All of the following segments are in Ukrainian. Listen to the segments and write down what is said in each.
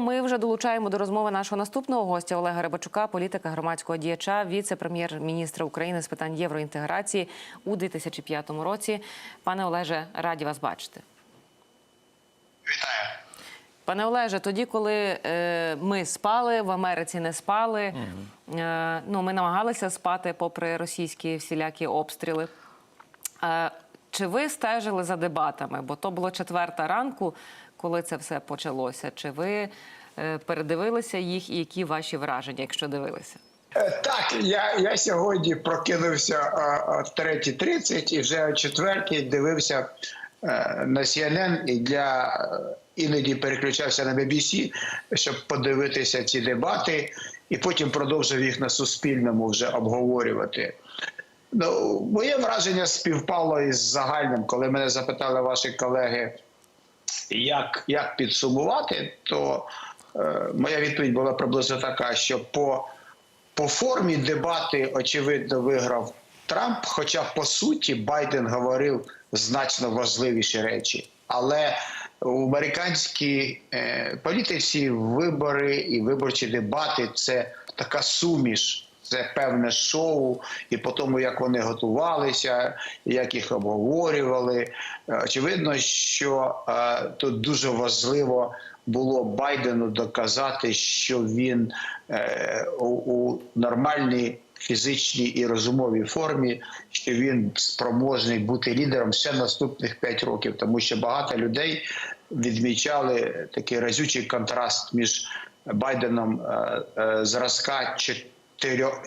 Ми вже долучаємо до розмови нашого наступного гостя Олега Рибачука, політика громадського діяча, віце-прем'єр-міністра України з питань євроінтеграції у 2005 році. Пане Олеже, раді вас бачити. Вітаю. Пане Олеже, тоді, коли е, ми спали, в Америці не спали, е, ну ми намагалися спати попри російські всілякі обстріли. Е, чи ви стежили за дебатами? Бо то було четверта ранку, коли це все почалося. Чи ви е, передивилися їх і які ваші враження, якщо дивилися? Е, Так, я, я сьогодні прокинувся о, о 3.30 і вже о 4 дивився е, на CNN і для іноді переключався на BBC, щоб подивитися ці дебати, і потім продовжив їх на Суспільному вже обговорювати. Ну, моє враження співпало із загальним, коли мене запитали ваші колеги, як, як підсумувати, то е, моя відповідь була приблизно така, що по, по формі дебати, очевидно, виграв Трамп, хоча по суті Байден говорив значно важливіші речі. Але у американській е, політиці вибори і виборчі дебати це така суміш. Це певне шоу, і по тому, як вони готувалися, як їх обговорювали. Е, Очевидно, що е, тут дуже важливо було Байдену доказати, що він е, у, у нормальній фізичній і розумовій формі, що він спроможний бути лідером ще наступних 5 років, тому що багато людей відмічали такий разючий контраст між Байденом е, е, зразка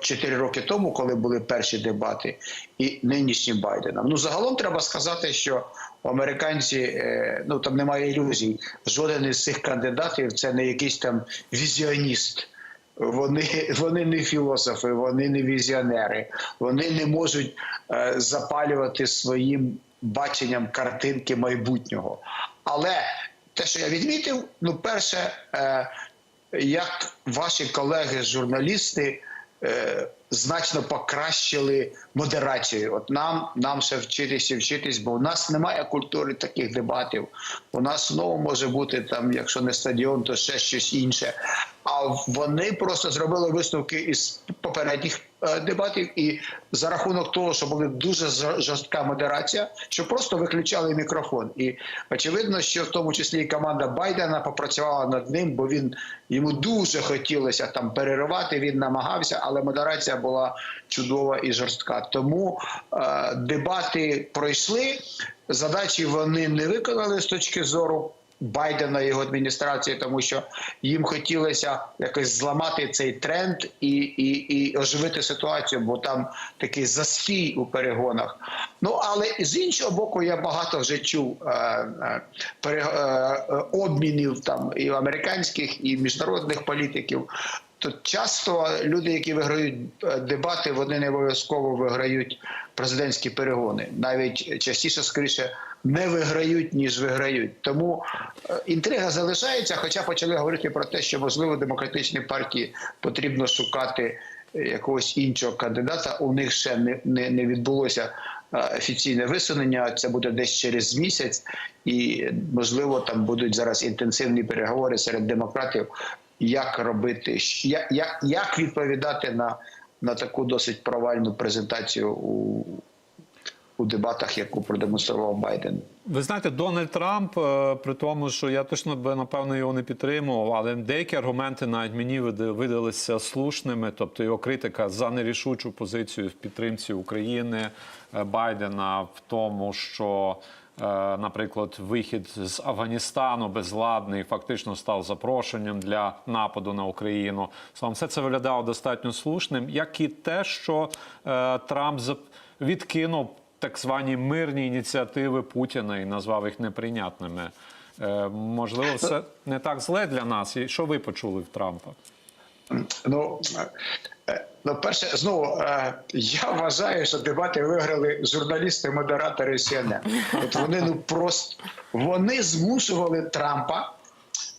чотири, роки тому, коли були перші дебати, і нинішнім Байденом. Ну загалом треба сказати, що американці е, ну там немає ілюзій. Жоден із цих кандидатів це не якийсь там візіоніст. Вони, вони не філософи, вони не візіонери, вони не можуть е, запалювати своїм баченням картинки майбутнього. Але те, що я відмітив, ну, перше, е, як ваші колеги, журналісти, е, значно покращили модерацію. От нам, нам ще вчитися вчитись, бо у нас немає культури таких дебатів. У нас знову може бути там, якщо не стадіон, то ще щось інше. А вони просто зробили висновки із попередніх е, дебатів, і за рахунок того, що була дуже жорстка модерація, що просто виключали мікрофон. І очевидно, що в тому числі і команда Байдена попрацювала над ним, бо він йому дуже хотілося там переривати. Він намагався, але модерація була чудова і жорстка. Тому е, дебати пройшли. Задачі вони не виконали з точки зору Байдена і його адміністрації, тому що їм хотілося якось зламати цей тренд і, і, і оживити ситуацію, бо там такий застій у перегонах. Ну але з іншого боку, я багато вже чув е, е, е, е, обмінів там і американських, і міжнародних політиків. То часто люди, які виграють е, дебати, вони не обов'язково виграють президентські перегони. Навіть частіше, скоріше, не виграють, ніж виграють. Тому е, інтрига залишається, хоча почали говорити про те, що можливо демократичній партії потрібно шукати е, якогось іншого кандидата. У них ще не, не, не відбулося офіційне висунення. Це буде десь через місяць, і можливо там будуть зараз інтенсивні переговори серед демократів. Як робити, як, як, відповідати на, на таку досить провальну презентацію у, у дебатах, яку продемонстрував Байден? Ви знаєте, Дональд Трамп, е, при тому, що я точно би напевно його не підтримував, але деякі аргументи навіть мені вида- видалися слушними, тобто його критика за нерішучу позицію в підтримці України е, Байдена в тому, що. Е, Наприклад, вихід з Афганістану безладний фактично став запрошенням для нападу на Україну. Словом, все це виглядало достатньо слушним, як і те, що е, Трамп відкинув так звані мирні ініціативи Путіна і назвав їх неприйнятними. Е, можливо, це не так зле для нас. І що ви почули в Трампа? Ну, ну перше, знову е, я вважаю, що дебати виграли журналісти, модератори CNN. От вони ну просто вони змушували Трампа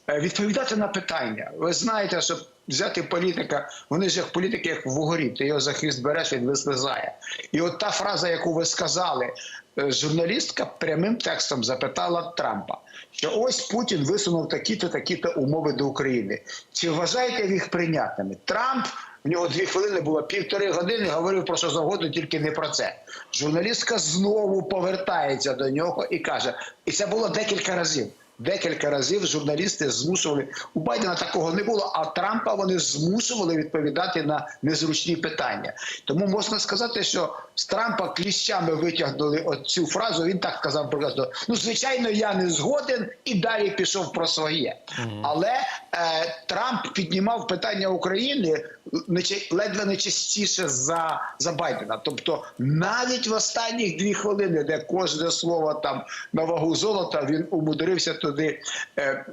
е, відповідати на питання. Ви знаєте, що взяти політика, вони ж як політики, як в угорі, ти його за хвіст береш, він вислизає. І от та фраза, яку ви сказали, е, журналістка прямим текстом запитала Трампа, що ось Путін висунув такі-то, такі-то умови до України. Чи вважаєте їх прийнятними? Трамп. В нього дві хвилини було півтори години, говорив про що завгодно, тільки не про це. Журналістка знову повертається до нього і каже: і це було декілька разів. Декілька разів журналісти змушували у Байдена такого не було, а Трампа вони змушували відповідати на незручні питання. Тому можна сказати, що з Трампа кліщами витягнули цю фразу. Він так сказав приблизно: ну звичайно, я не згоден і далі пішов про своє. Але е, Трамп піднімав питання України не ледве не частіше за, за Байдена. Тобто, навіть в останніх дві хвилини, де кожне слово там на вагу золота, він умудрився туди е, е,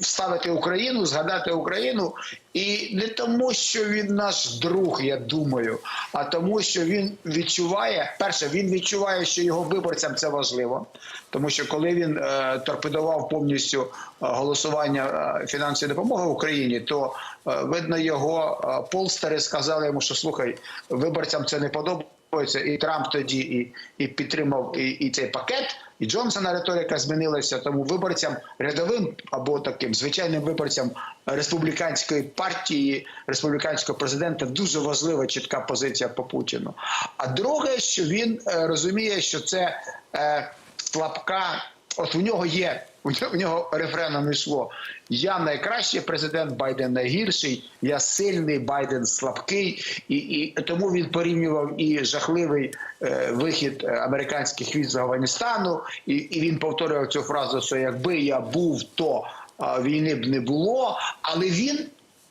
вставити Україну, згадати Україну. І не тому, що він наш друг, я думаю, а тому, що він відчуває, перше, він відчуває, що його виборцям це важливо, тому що коли він е, торпедував повністю голосування фінансової допомоги Україні, то видно його полстери сказали йому, що слухай, виборцям це не подобається. І Трамп тоді і, і підтримав і, і цей пакет, і Джонсона риторика змінилася. Тому виборцям рядовим або таким звичайним виборцям республіканської партії, республіканського президента дуже важлива чітка позиція по Путіну. А друге, що він е, розуміє, що це е, слабка. От у нього є у нього, рефреном йшло. Я найкращий президент, Байден найгірший. Я сильний, Байден слабкий, і, і тому він порівнював і жахливий е, вихід е, американських військ з Афганістану, і, і він повторював цю фразу, що якби я був, то а, війни б не було. Але він,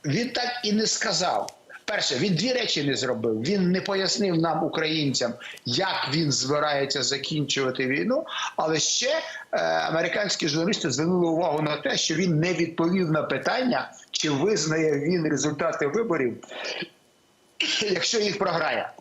він так і не сказав. Перше, він дві речі не зробив. Він не пояснив нам, українцям, як він збирається закінчувати війну. Але ще е, американські журналісти звернули увагу на те, що він не відповів на питання, чи визнає він результати виборів, якщо їх програє.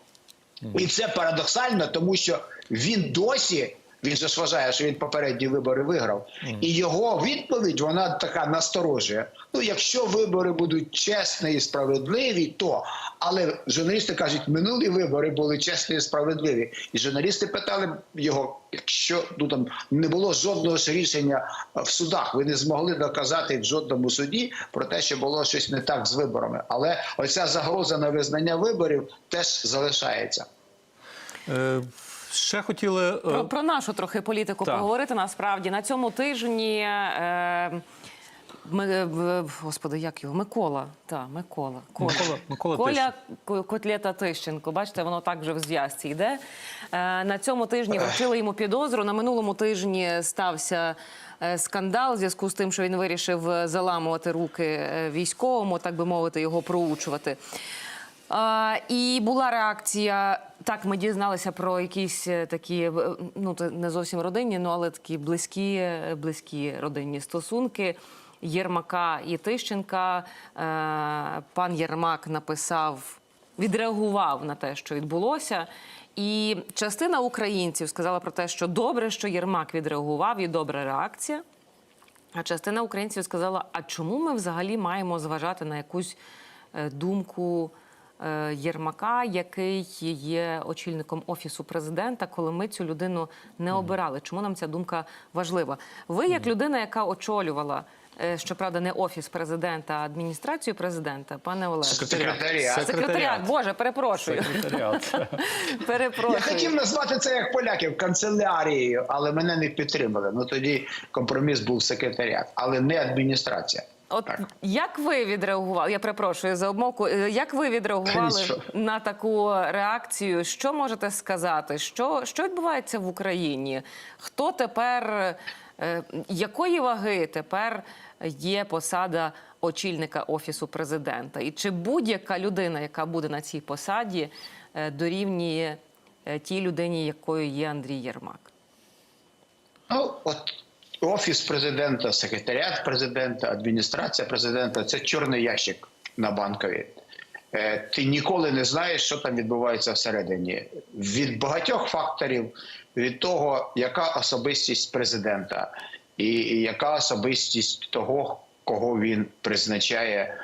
І це парадоксально, тому що він досі. Він же ж вважає, що він попередні вибори виграв, і його відповідь вона така насторожує. Ну, якщо вибори будуть чесні і справедливі, то але журналісти кажуть, минулі вибори були чесні і справедливі. І журналісти питали його, якщо ну там не було жодного ж рішення в судах, ви не змогли доказати в жодному суді про те, що було щось не так з виборами. Але оця загроза на визнання виборів теж залишається. Е, ще хотіли. е, Про, про нашу трохи політику Так. поговорити насправді на цьому тижні. Е, ми, господи, як його? Микола. Та, Микола. Коля. Микола- Микола Коля Ко- Котлета Тищенко. Бачите, воно так вже в зв'язці йде. Е, на цьому тижні вручили йому підозру. На минулому тижні стався е, скандал в зв'язку з тим, що він вирішив е, заламувати руки е, військовому, так би мовити, його проучувати. І була реакція. Так, ми дізналися про якісь е, такі, е, ну це не зовсім родинні, ну але такі близькі, е, близькі родинні стосунки. Єрмака і Тищенка. Е, пан Єрмак написав, відреагував на те, що відбулося. І частина українців сказала про те, що добре, що Єрмак відреагував, і добра реакція. А частина українців сказала: а чому ми взагалі маємо зважати на якусь е, думку е, Єрмака, який є очільником офісу президента, коли ми цю людину не обирали? Чому нам ця думка важлива? Ви, як людина, яка очолювала. е, Щоправда, не офіс президента, а адміністрацію президента, пане Олег. Секретаріат. Секретаріат, Боже, перепрошую. Секретаріат. Перепрошую. Я хотів назвати це як поляків канцелярією, але мене не підтримали. Ну тоді компроміс був секретаріат, але не адміністрація. От Так. як ви відреагували? Я перепрошую за обмовку. Е, Як ви відреагували Нічого. на таку реакцію? Що можете сказати? Що, що відбувається в Україні? Хто тепер е, якої ваги тепер є посада очільника офісу президента? І чи будь-яка людина, яка буде на цій посаді, е, дорівнює тій людині, якою є Андрій Єрмак? Ну от офіс президента, секретаріат президента, адміністрація президента це чорний ящик на банкові. Е, Ти ніколи не знаєш, що там відбувається всередині. Від багатьох факторів, від того, яка особистість президента, і яка особистість того, кого він призначає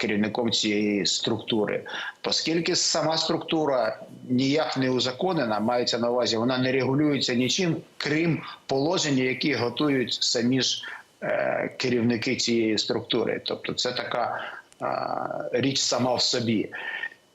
керівником цієї структури, оскільки сама структура ніяк не узаконена, мається на увазі, вона не регулюється нічим, крім положення, які готують самі ж е, керівники цієї структури. Тобто, це така е, річ сама в собі.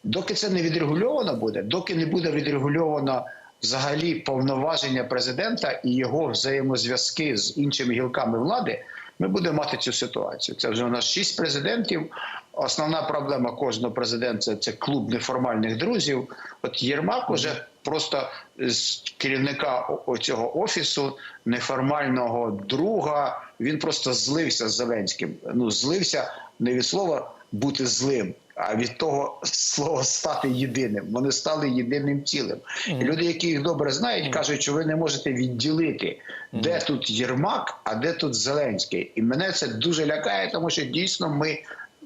Доки це не відрегульовано буде, доки не буде відрегульовано взагалі повноваження президента і його взаємозв'язки з іншими гілками влади, ми будемо мати цю ситуацію. Це вже у нас шість президентів. Основна проблема кожного президента це клуб неформальних друзів. От Єрмак уже просто з керівника цього офісу неформального друга. Він просто злився з Зеленським. Ну злився не від слова бути злим. А від того слова стати єдиним. Вони стали єдиним цілим. І люди, які їх добре знають, кажуть, що ви не можете відділити, де тут Єрмак, а де тут Зеленський. І мене це дуже лякає, тому що дійсно ми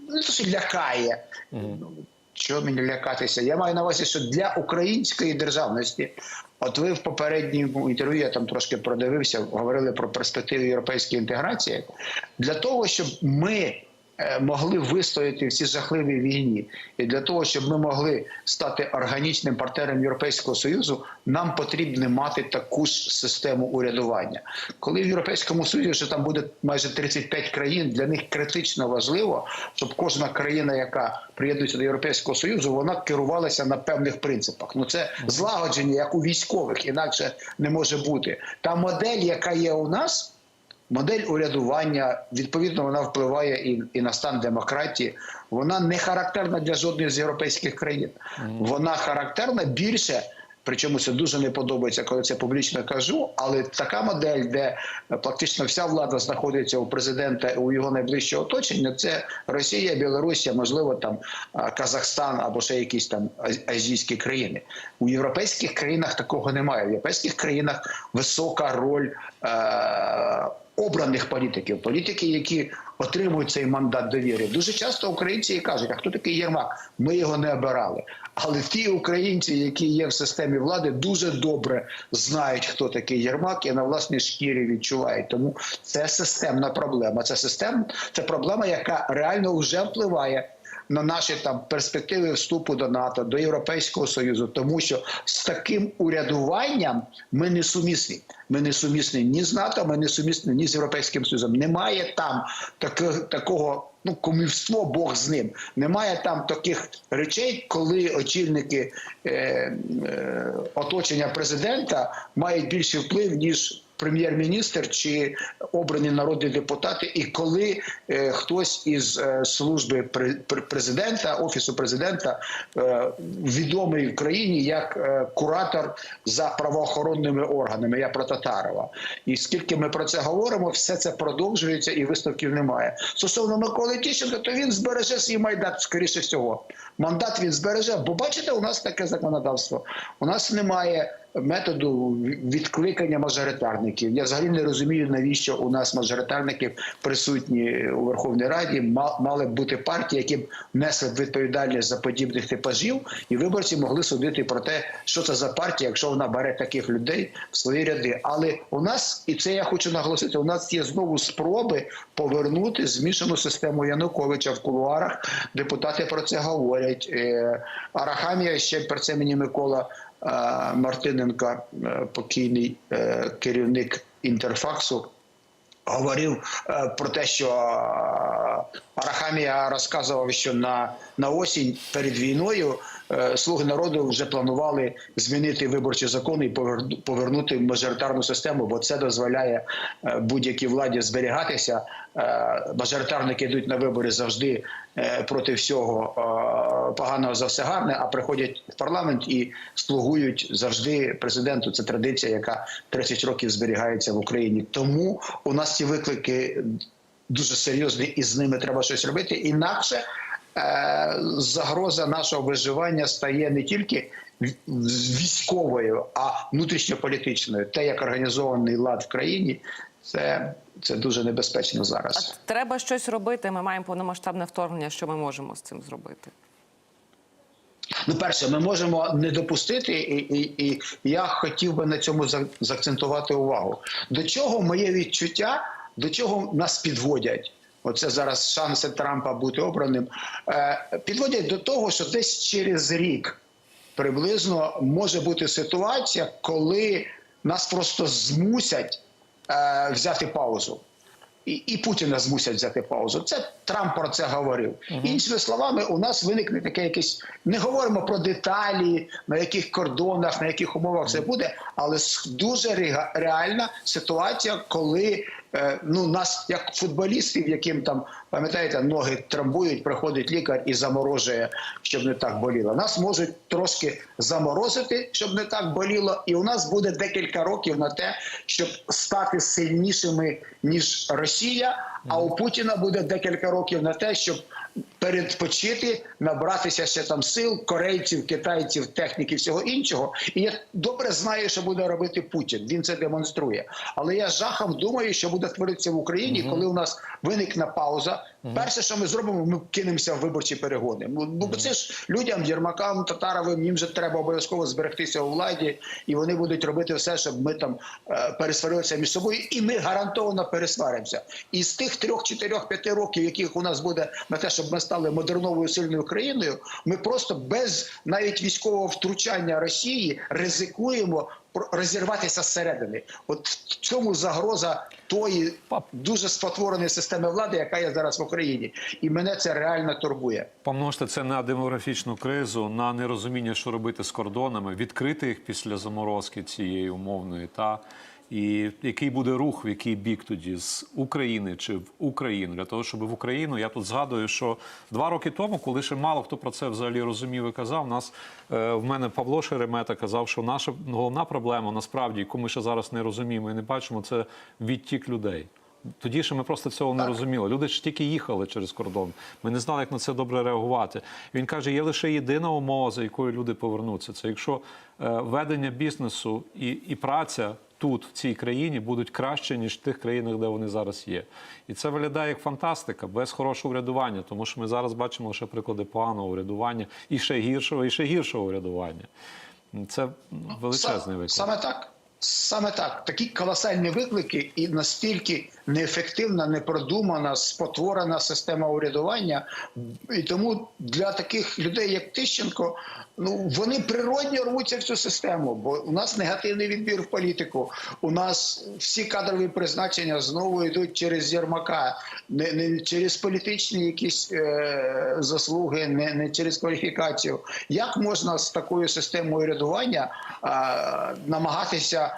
не то, що лякає. Ну, Чого мені лякатися? Я маю на увазі, що для української державності, от ви в попередньому інтерв'ю я там трошки продивився, говорили про перспективи європейської інтеграції. Для того, щоб ми могли вистояти в цій жахливій війні, і для того, щоб ми могли стати органічним партнером Європейського союзу, нам потрібно мати таку ж систему урядування. Коли в Європейському Союзі що там буде майже 35 країн, для них критично важливо, щоб кожна країна, яка приєднується до Європейського Союзу, вона керувалася на певних принципах. Ну це злагодження, як у військових, інакше не може бути. Та модель, яка є у нас. Модель урядування відповідно вона впливає і, і на стан демократії. Вона не характерна для жодної з європейських країн. Вона характерна більше. Причому це дуже не подобається, коли це публічно кажу. Але така модель, де практично вся влада знаходиться у президента у його найближчого оточення, це Росія, Білорусія, можливо, там Казахстан або ще якісь там аз- азійські країни. У європейських країнах такого немає. В європейських країнах висока роль. Е- Обраних політиків, політики, які отримують цей мандат довіри. Дуже часто українці кажуть, а хто такий Єрмак? Ми його не обирали. Але ті українці, які є в системі влади, дуже добре знають, хто такий Єрмак, і на власній шкірі відчувають. Тому це системна проблема. Це систем, це проблема, яка реально вже впливає. На наші там перспективи вступу до НАТО, до Європейського Союзу, тому що з таким урядуванням ми не сумісні. Ми не сумісні ні з НАТО, ми не сумісні ні з Європейським Союзом. Немає там таких, такого ну комівство, Бог з ним. Немає там таких речей, коли очільники е, е, оточення президента мають більший вплив ніж. Прем'єр-міністр чи обрані народні депутати, і коли е, хтось із е, служби пре- пре- президента, офісу президента, е, відомий в країні як е, куратор за правоохоронними органами. Я про Татарова. І скільки ми про це говоримо, все це продовжується і висновків немає. Стосовно Миколи Тищенка, то він збереже свій майдат, скоріше всього. Мандат він збереже, бо бачите, у нас таке законодавство. У нас немає методу відкликання мажоритарників. Я взагалі не розумію, навіщо у нас мажоритарники присутні у Верховній Раді. Ма- Мали б бути партії, які б несли відповідальність за подібних типажів, і виборці могли судити про те, що це за партія, якщо вона бере таких людей в свої ряди. Але у нас, і це я хочу наголосити, у нас є знову спроби повернути змішану систему Януковича в кулуарах. Депутати про це говорять. Е, Арахамія ще про це мені Микола е, Мартиненка, е, покійний керівник інтерфаксу. Говорив про те, що Арахамія розказував, що на, на осінь перед війною слуги народу вже планували змінити виборчі закони і поверну- повернути мажоритарну систему, бо це дозволяє будь-якій владі зберігатися. Мажоритарники йдуть на вибори завжди проти всього е, поганого за все гарне, а приходять в парламент і слугують завжди президенту. Це традиція, яка 30 років зберігається в Україні. Тому у нас ці виклики дуже серйозні, і з ними треба щось робити. Інакше е, загроза нашого виживання стає не тільки військовою, а внутрішньополітичною. Те, як організований лад в країні, це, це дуже небезпечно зараз. А треба щось робити. Ми маємо повномасштабне вторгнення. Що ми можемо з цим зробити? Ну, перше, ми можемо не допустити, і, і, і я хотів би на цьому заакцентувати увагу. До чого моє відчуття, до чого нас підводять Оце зараз шанси Трампа бути обраним. Е, підводять до того, що десь через рік приблизно може бути ситуація, коли нас просто змусять е, взяти паузу. І, і Путіна змусять взяти паузу. Це Трамп про це говорив. Іншими словами, у нас виникне таке якесь. Не говоримо про деталі, на яких кордонах, на яких умовах це буде, але дуже реальна ситуація, коли ну нас, як футболістів, яким там пам'ятаєте, ноги трамбують, приходить лікар і заморожує, щоб не так боліло. Нас можуть трошки заморозити, щоб не так боліло, і у нас буде декілька років на те, щоб стати сильнішими ніж Росія. А у Путіна буде декілька років на те, щоб передпочити, набратися ще там сил, корейців, китайців, техніки, всього іншого. І я добре знаю, що буде робити Путін. Він це демонструє. Але я жахом думаю, що буде творитися в Україні, коли у нас виникне пауза. Перше, що ми зробимо, ми кинемося в виборчі перегони. Бо це ж людям, Єрмакам, Татаровим, їм же треба обов'язково зберегтися у владі, і вони будуть робити все, щоб ми там е, пересварилися між собою, і ми гарантовано пересваримося. І з тих трьох, чотирьох, п'яти років, яких у нас буде на те, щоб ми стали модерновою сильною країною, ми просто без навіть військового втручання Росії ризикуємо розірватися зсередини. От в цьому загроза тої дуже спотвореної системи влади, яка є зараз в Україні, і мене це реально турбує. Помножте це на демографічну кризу, на нерозуміння, що робити з кордонами, відкрити їх після заморозки цієї умовної, та і який буде рух, в який бік тоді з України чи в Україну для того, щоб в Україну я тут згадую, що два роки тому, коли ще мало хто про це взагалі розумів і казав, нас е, в мене Павло Шеремета казав, що наша головна проблема насправді, яку ми ще зараз не розуміємо і не бачимо, це відтік людей. Тоді ще ми просто цього не розуміли. Люди ж тільки їхали через кордон. Ми не знали, як на це добре реагувати. Він каже: є лише єдина умова, за якою люди повернуться. Це якщо е, ведення бізнесу і, і праця тут, в цій країні, будуть краще, ніж в тих країнах, де вони зараз є. І це виглядає як фантастика, без хорошого урядування, тому що ми зараз бачимо лише приклади поганого урядування, і ще гіршого, і ще гіршого урядування. Це величезний Саме- виклик. Саме так. Саме так. Такі колосальні виклики і настільки неефективна, непродумана, спотворена система урядування. І тому для таких людей, як Тищенко, ну вони природньо рвуться в цю систему, бо у нас негативний відбір в політику. У нас всі кадрові призначення знову йдуть через Єрмака, не, не через політичні якісь е, заслуги, не, не через кваліфікацію. Як можна з такою системою урядування е, намагатися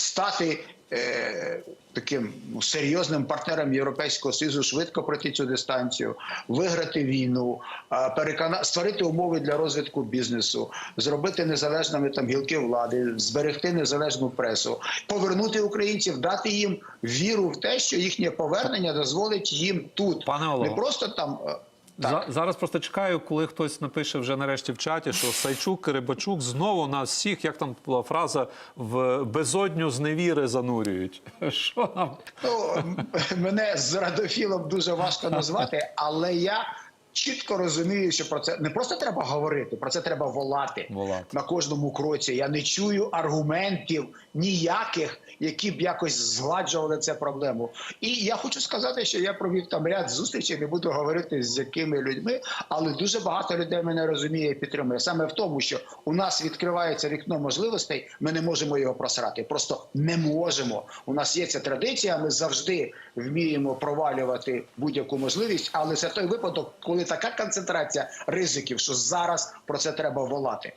стати е, таким ну, серйозним партнером Європейського Союзу, швидко пройти цю дистанцію, виграти війну, е, перекона... створити умови для розвитку бізнесу, зробити незалежними там гілки влади, зберегти незалежну пресу, повернути українців, дати їм віру в те, що їхнє повернення дозволить їм тут Пане не просто там. Так. За, зараз просто чекаю, коли хтось напише вже нарешті в чаті, що Сайчук, Рибачук знову нас всіх, як там була фраза, в безодню зневіри занурюють. Що нам? Ну, мене з радофілом дуже важко назвати, але я чітко розумію, що про це не просто треба говорити, про це треба волати, Волати. на кожному кроці. Я не чую аргументів ніяких, які б якось згладжували цю проблему. І я хочу сказати, що я провів там ряд зустрічей, не буду говорити з якими людьми, але дуже багато людей мене розуміє і підтримує. Саме в тому, що у нас відкривається вікно можливостей, ми не можемо його просрати. Просто не можемо. У нас є ця традиція. Ми завжди вміємо провалювати будь-яку можливість, але це той випадок, коли така концентрація ризиків, що зараз про це треба волати.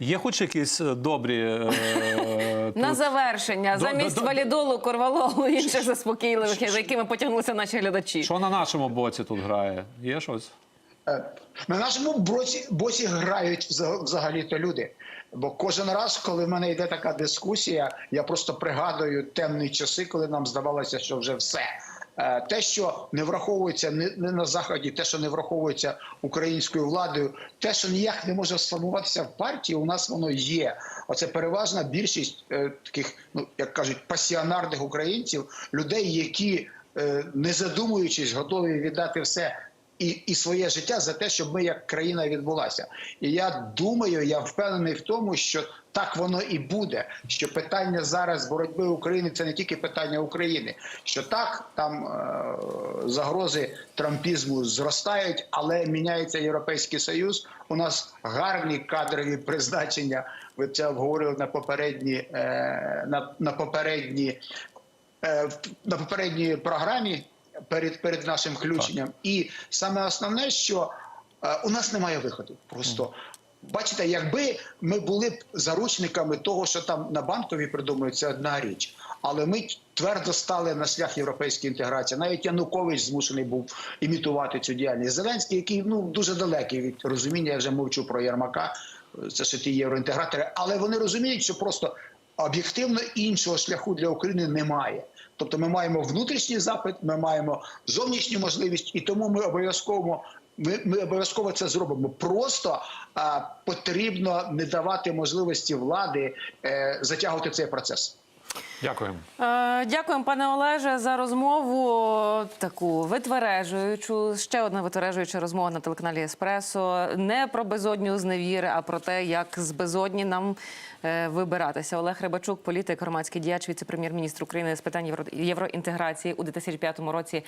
Є хоч якісь е, добрі. е, На завершення, замість до- до- валідолу, корвалолу і інших заспокійливих, за якими потягнулися наші глядачі. Що на нашому боці тут грає? Є щось? Е, На нашому боці, боці грають взагалі-то люди. Бо кожен раз, коли в мене йде така дискусія, я просто пригадую темні часи, коли нам здавалося, що вже все. Е, Те, що не враховується не на заході, те, що не враховується українською владою, те, що ніяк не може сформуватися в партії, у нас воно є. Оце переважна більшість е, таких, ну як кажуть, пасіонарних українців, людей, які е, не задумуючись, готові віддати все і, і своє життя за те, щоб ми як країна відбулася. І я думаю, я впевнений в тому, що так воно і буде. Що питання зараз боротьби України це не тільки питання України. Що так, там е, загрози трампізму зростають, але міняється європейський союз. У нас гарні кадрові призначення. Ви це обговорили на попередні е, на, на попередні е, на попередній програмі перед, перед нашим включенням. І саме основне, що е, у нас немає виходу. Просто бачите, якби ми були б заручниками того, що там на банковій придумують, це одна річ. Але ми твердо стали на шлях європейської інтеграції. Навіть Янукович змушений був імітувати цю діяльність. Зеленський, який ну дуже далекий від розуміння, я вже мовчу про Єрмака, це ще ті євроінтегратори, але вони розуміють, що просто об'єктивно іншого шляху для України немає. Тобто ми маємо внутрішній запит, ми маємо зовнішню можливість, і тому ми обов'язково ми, ми обов'язково це зробимо. Просто а, потрібно не давати можливості влади е, затягувати цей процес. Дякуємо. Е, Дякуємо, пане Олеже, за розмову таку витвережуючу. Ще одна витвережуюча розмова на телеканалі Еспресо. Не про безодню зневіри, а про те, як з безодні нам е, вибиратися. Олег Рибачук, політик, громадський діяч, віце-прем'єр-міністр України з питань євро- євроінтеграції у 2005 році